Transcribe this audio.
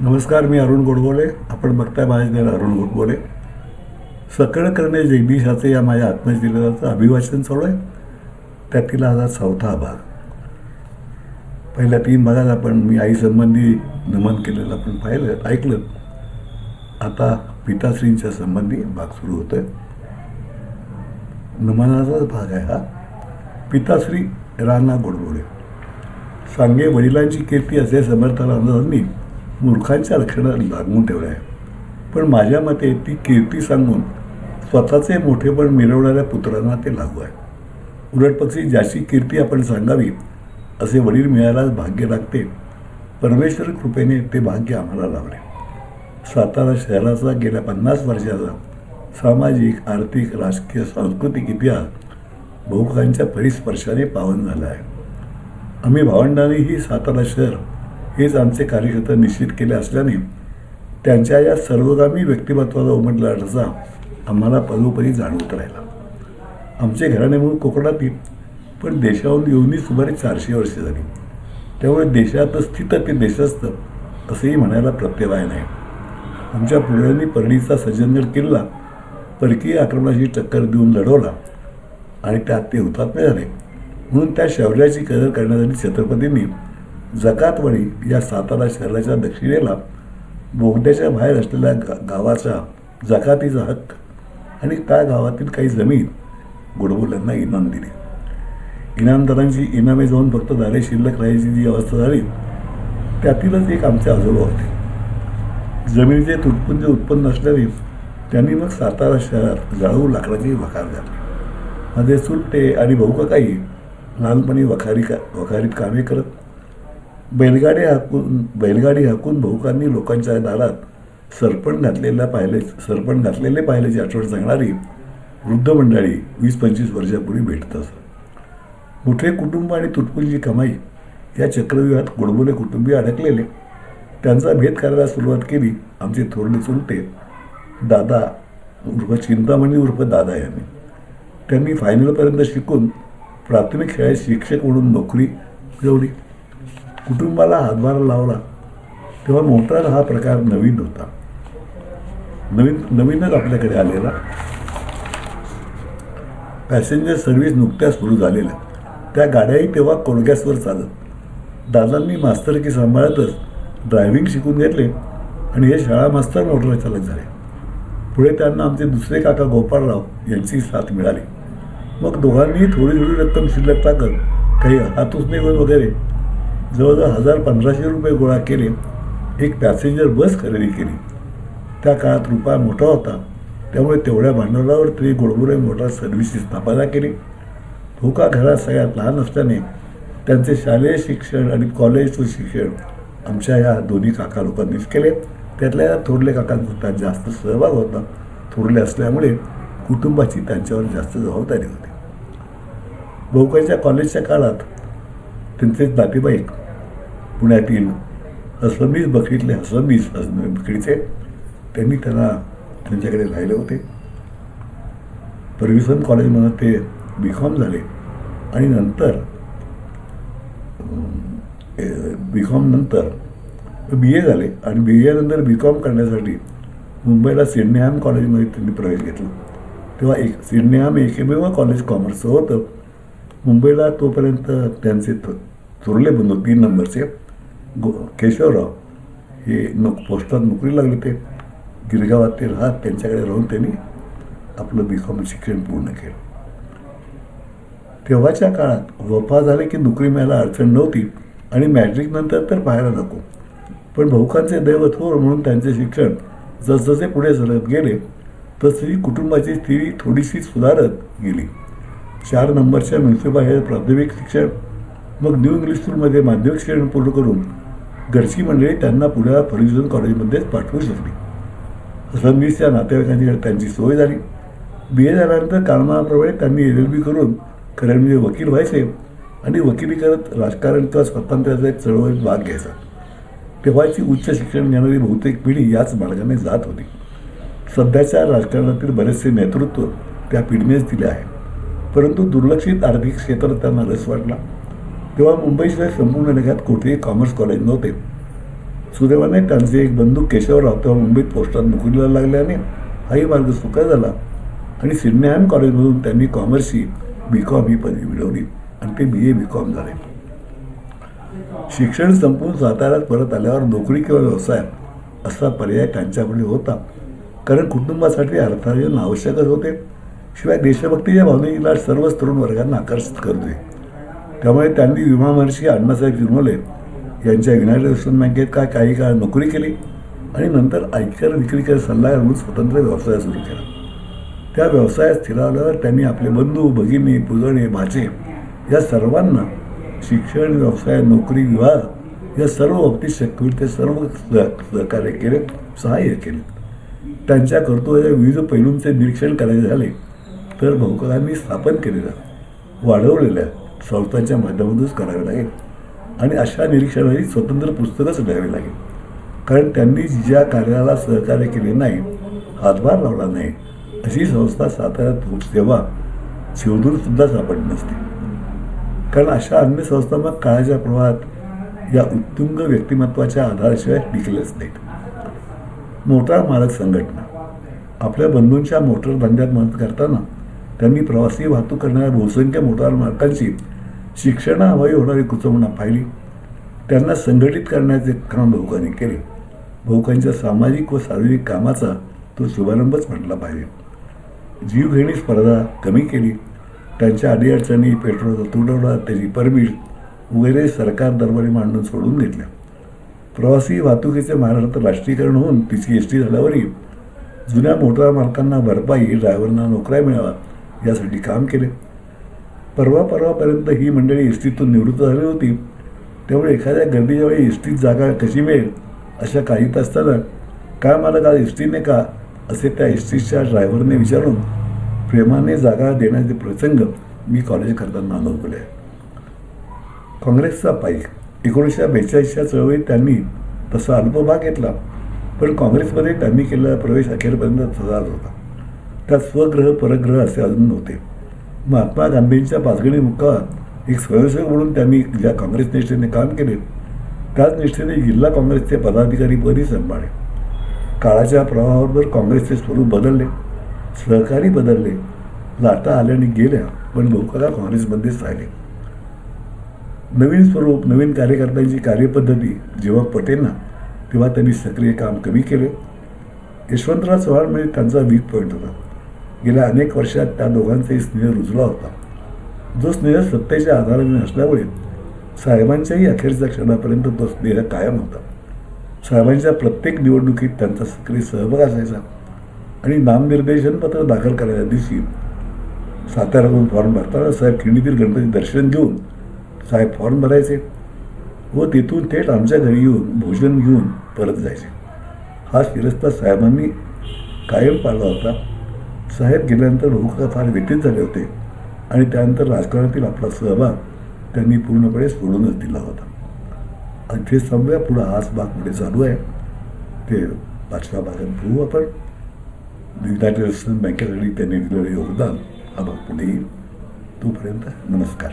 नमस्कार मी अरुण गोडबोले. आपण बघताय माझ्या अरुण गोडबोले. सकळ करणे जगदीशाचे या माझ्या आत्मचित्रकाचं अभिवाचन चालू आहे. त्यातील आता चौथा भाग. पहिल्या तीन भागात आपण मी आईसंबंधी नमन केलेलं आपण पाहिलं ऐकलं. आता पिताश्रींच्या संबंधी भाग सुरू होतोय. नमनाचाच भाग आहे हा. पिताश्री राणा गोडबोले. सांगे वडिलांची कीर्ती असे समर्थ मूर्खांच्या लक्षणात लागून ठेवलं आहे पण माझ्या मते ती कीर्ती सांगून स्वतःचे मोठेपण मिरवणाऱ्या पुत्रांना ते लागू आहे. उलटपक्षी ज्याची कीर्ती आपण सांगावी असे वडील मिळायलाच भाग्य लागते. परमेश्वर कृपेने ते भाग्य आम्हाला लावले सातारा शहराचा गेल्या पन्नास वर्षाचा सामाजिक आर्थिक राजकीय सांस्कृतिक इतिहास बहुकांच्या परिस्पर्शाने पावन झाला आहे. आम्ही भावंडांनीही सातारा शहर हेच आमचे कार्यक्षेत्र निश्चित केले असल्याने त्यांच्या या सर्वगामी व्यक्तिमत्वाचा उमटला ठसा आम्हाला पदोपदी जाणवत राहिला. आमचे घराणे मूळ कोकणातील पण देशाहून येऊनही सुमारे चारशे वर्षे झाली. त्यामुळे देशात स्थित ते देशस्थ असंही म्हणायला प्रत्यवाय नाही आमच्या पुढ्यांनी परणीचा सज्जनगड किल्ला परकीय आक्रमणाशी टक्कर देऊन लढवला आणि त्यात ते हुतात्मे झाले. म्हणून त्या शौर्याची कदर करण्यासाठी छत्रपतींनी जकातवणी या सातारा शहराच्या दक्षिणेला बोगद्याच्या बाहेर असलेल्या गा गावाचा जकातीचा हक्क आणि त्या गावातील काही जमीन गोडबोल्यांना इनाम दिली. इनामदारांची इनामे जाऊन फक्त दारे शिल्लक राहायची जी अवस्था झाली त्यातीलच एक आमचे आजोबा होते. जमिनीचे तुटपुंज उत्पन्न असल्याने त्यांनी मग सातारा शहरात जाळू लाकडाची वखार घातली. माझे सुट्टे आणि भाऊकाकाही लहानपणी वखारी का वखारीत कामे करत बैलगाडी हाकून बैलगाडी हाकून भाऊकांनी लोकांच्या दारात सरपण घातलेल्या पाहिले सरपण घातलेले पाहिल्याची आठवण सांगणारी वृद्ध मंडळी वीस पंचवीस वर्षापूर्वी भेटत असत. मोठे कुटुंब आणि तुटपुंजी कमाई या चक्रव्यूहात गोडबोले कुटुंबीय अडकलेले. त्यांचा भेद करायला सुरुवात केली आमचे थोरले चुलते दादा उर्फ चिंतामणी उर्फ दादा यांनी. त्यांनी फायनलपर्यंत शिकून प्राथमिक शाळेत शिक्षक म्हणून नोकरी मिळवली कुटुंबाला हातभार लावला तेव्हा मोटार हा प्रकार नवीन होता. नवीन नवीनच आपल्याकडे आलेला. पॅसेंजर सर्व्हिस नुकत्याच सुरू झालेल्या. त्या गाड्याही तेव्हा कोडगॅसवर चालत. दादांनी मास्तरकी सांभाळतच ड्रायव्हिंग शिकून घेतले आणि हे शाळा मास्तर मोटर चालक झाले. पुढे त्यांना आमचे दुसरे काका गोपाळराव यांची साथ मिळाली. मग दोघांनीही थोडी थोडी रक्कम शिल्लक टाकत काही हातूस निघून वगैरे जवळजवळ हजार पंधराशे रुपये गोळा केले एक पॅसेंजर बस खरेदी केली. त्या काळात रुपया मोठा होता. त्यामुळे तेवढ्या भांडवलावर तरी गोडबोरे मोटार सर्व्हिसची स्थापना केली. धोका घरात सगळ्यात लहान असल्याने त्यांचे शालेय शिक्षण आणि कॉलेजचं शिक्षण आमच्या या दोन्ही काका लोकांनीच केले. त्यातल्या या थोरले काकांचा जास्त सहभाग होता. थोरले असल्यामुळे कुटुंबाची त्यांच्यावर जास्त जबाबदारी होती. भाऊकांच्या कॉलेजच्या काळात त्यांचे नातेवाईक पुण्यातील हसमीज बकरीतले हसमीज बकरीचे त्यांनी त्यांना त्यांच्याकडे राहिले होते. फर्ग्युसन कॉलेजमधून ते बी कॉम झाले. आणि नंतर बी कॉम नंतर बी ए झाले. आणि बी एनंतर बी कॉम करण्यासाठी मुंबईला सिडनेहॅम कॉलेजमध्ये त्यांनी प्रवेश घेतला. तेव्हा एक सिडनेहॅम एकमेव कॉलेज कॉमर्सचं होतं. मुंबईला तोपर्यंत त्यांचे चुरले बंधू तीन नंबरचे गो केशवराव हे नोक पोस्टात नोकरी लागले ते गिरगावात ते राहत त्यांच्याकडे राहून त्यांनी आपलं बी कॉम शिक्षण पूर्ण केलं. तेव्हाच्या काळात वफा झाले की नोकरी मिळायला अडचण नव्हती आणि मॅट्रिकनंतर तर पाहायला नको. पण भाऊकांचे दैवत थोर म्हणून त्यांचे शिक्षण जसजसे पुढे सरत गेले तशी कुटुंबाची स्थिती थोडीशी सुधारत गेली. चार नंबरच्या म्युन्सिपल हे प्राथमिक शिक्षण मग न्यू इंग्लिश स्कूलमध्ये माध्यमिक शिक्षण पूर्ण करून घरची मंडळी त्यांना पुढे फर्ग्युसन कॉलेजमध्येच पाठवू शकली. रणवीसच्या नातेवाईकांची त्यांची सोय झाली. बी ए झाल्यानंतर कालमानाप्रमाणे त्यांनी एल एल बी करून खरं म्हणजे वकील व्हायचे आणि वकिली करत राजकारण किंवा स्वातंत्र्याचा एक चळवळीत भाग घ्यायचा. तेव्हाची उच्च शिक्षण घेणारी बहुतेक पिढी याच मार्गाने जात होती. सध्याच्या राजकारणातील बरेचसे नेतृत्व त्या पिढीनेच दिले आहे परंतु दुर्लक्षित आर्थिक क्षेत्रात त्यांना रस वाटला तेव्हा मुंबईशिवाय संपूर्ण जगात कुठेही कॉमर्स कॉलेज नव्हते. सुदैवाने त्यांचे एक बंधू केशवराव तेव्हा मुंबईत पोस्टात नोकरीला लागल्याने हाही मार्ग सुका झाला. आणि सिडनेहॅम कॉलेजमधून त्यांनी कॉमर्सची बी कॉम ही पदवी मिळवली आणि ते बी ए बी कॉम झाले. शिक्षण संपून साताऱ्यात परत आल्यावर नोकरी किंवा व्यवसाय असा पर्याय त्यांच्यापुढे होता. कारण कुटुंबासाठी अर्थार्जन आवश्यकच होते. शिवाय देशभक्तीच्या भावनेला सर्वच तरुण वर्गांना आकर्षित करतोय. त्यामुळे त्यांनी विमा महर्षी अण्णासाहेब जिरमोले यांच्या युनायटेड वेस्टर्न बँकेत काय काही काळ नोकरी केली आणि नंतर आयकर विक्रीकर सल्लागार म्हणून स्वतंत्र व्यवसाय सुरू केला. त्या व्यवसायात स्थिरावल्यावर त्यांनी आपले बंधू भगिनी पुजणे भाचे या सर्वांना शिक्षण व्यवसाय नोकरी विवाह या सर्व बाबतीत शक्य होईल ते सर्व सहकार्य केले सहाय्य केले. त्यांच्या कर्तृत्वाच्या विविध पैलूंचे निरीक्षण करायचे झाले. तर भाऊकाकांनी स्थापन केलेल्या वाढवलेल्या संस्थांच्या माध्यमातूनच करावे लागेल. आणि अशा निरीक्षणाची स्वतंत्र पुस्तकच लिहावे लागेल. कारण त्यांनी ज्या कार्याला सहकार्य केले नाही हातभार लावला नाही अशी संस्था साताऱ्यात तेव्हा शिवदूरसुद्धा सापडली नसते. कारण अशा अन्य संस्था मग काळाच्या प्रवाहात या उत्तुंग व्यक्तिमत्वाच्या आधाराशिवाय टिकलेच नाहीत. मोटार मालक संघटना. आपल्या बंधूंच्या मोटर धंद्यात मदत करताना त्यांनी प्रवासी वाहतूक करणाऱ्या बहुसंख्य मोटार मालकांची शिक्षणाअभावी होणारी कुचवणा पाहिली. त्यांना संघटित करण्याचे काम भाऊकांनी केले. भाऊकांच्या सामाजिक व शारीरिक कामाचा तो शुभारंभच म्हटला पाहिजे. जीवघेणी स्पर्धा कमी केली. त्यांच्या अडीअडचणी पेट्रोलचा तुटवडा त्याची परमिट वगैरे सरकार दरबारी मांडून सोडून घेतल्या प्रवासी वाहतुकीचे महाराष्ट्रात राष्ट्रीयकरण होऊन तिची एस टी झाल्यावरही जुन्या मोटार मालकांना भरपाई ड्रायव्हरना नोकऱ्या मिळावा यासाठी काम केले. परवा परवापर्यंत ही मंडळी इस्तीतून निवृत्त झाली होती. त्यामुळे एखाद्या गर्दीच्या वेळी एस जागा कशी मिळेल अशा काहीत असताना काय मला काल एस टीने का असे त्या एस टीच्या ड्रायव्हरने विचारून प्रेमाने जागा देण्याचे प्रसंग मी कॉलेज करताना अनुभवले. आहे काँग्रेसचा पाईक एकोणीसशे बेचाळीसच्या चळवळीत त्यांनी तसा अल्पभाग घेतला पण काँग्रेसमध्ये त्यांनी केलेला प्रवेश अखेरपर्यंत तसाच होता. त्यात स्वग्रह परग्रह असे अजून नव्हते. महात्मा गांधींच्या पाचगणी मुखात एक स्वयंसेवक म्हणून त्यांनी ज्या काँग्रेस निष्ठेने काम केले त्याच निष्ठेने जिल्हा काँग्रेसचे पदाधिकारी पदही सांभाळले. काळाच्या प्रवाहाबरोबर काँग्रेसचे स्वरूप बदलले सहकारी बदलले लाटा आल्याने गेल्या पण लोकला काँग्रेसमध्येच राहिले. नवीन स्वरूप नवीन कार्यकर्त्यांची कार्यपद्धती जेव्हा पटेना तेव्हा त्यांनी सक्रिय काम कमी केले. यशवंतराव चव्हाण म्हणजे त्यांचा वीक पॉईंट होता. गेल्या अनेक वर्षात त्या दोघांचाही स्नेह रुजला होता. जो स्नेह सत्तेच्या आधाराने असल्यामुळे साहेबांच्याही अखेरच्या क्षणापर्यंत तो स्नेह कायम होता. साहेबांच्या प्रत्येक निवडणुकीत त्यांचा सक्रिय सहभाग असायचा आणि नामनिर्देशन पत्र दाखल करायच्या दिवशी साताऱ्यातून फॉर्म भरताना साहेब खिंडीतील गणपती दर्शन घेऊन साहेब फॉर्म भरायचे व तिथून थेट आमच्या घरी येऊन भोजन घेऊन परत जायचे. हा शिरस्ता साहेबांनी कायम पाळला होता. साहेब गेल्यानंतर लोक फार व्यतीत झाले होते. आणि त्यानंतर राजकारणातील आपला सहभाग त्यांनी पूर्णपणे सोडूनच दिला होता. इथे थांबूया पुढं हाच भाग पुढे चालू आहे. ते पाचव्या भागात बघू आपण. युनायटेड वेस्टर्न बँकेसाठी त्यांनी दिलेलं योगदान हा भाग पुढे येईल तोपर्यंत नमस्कार.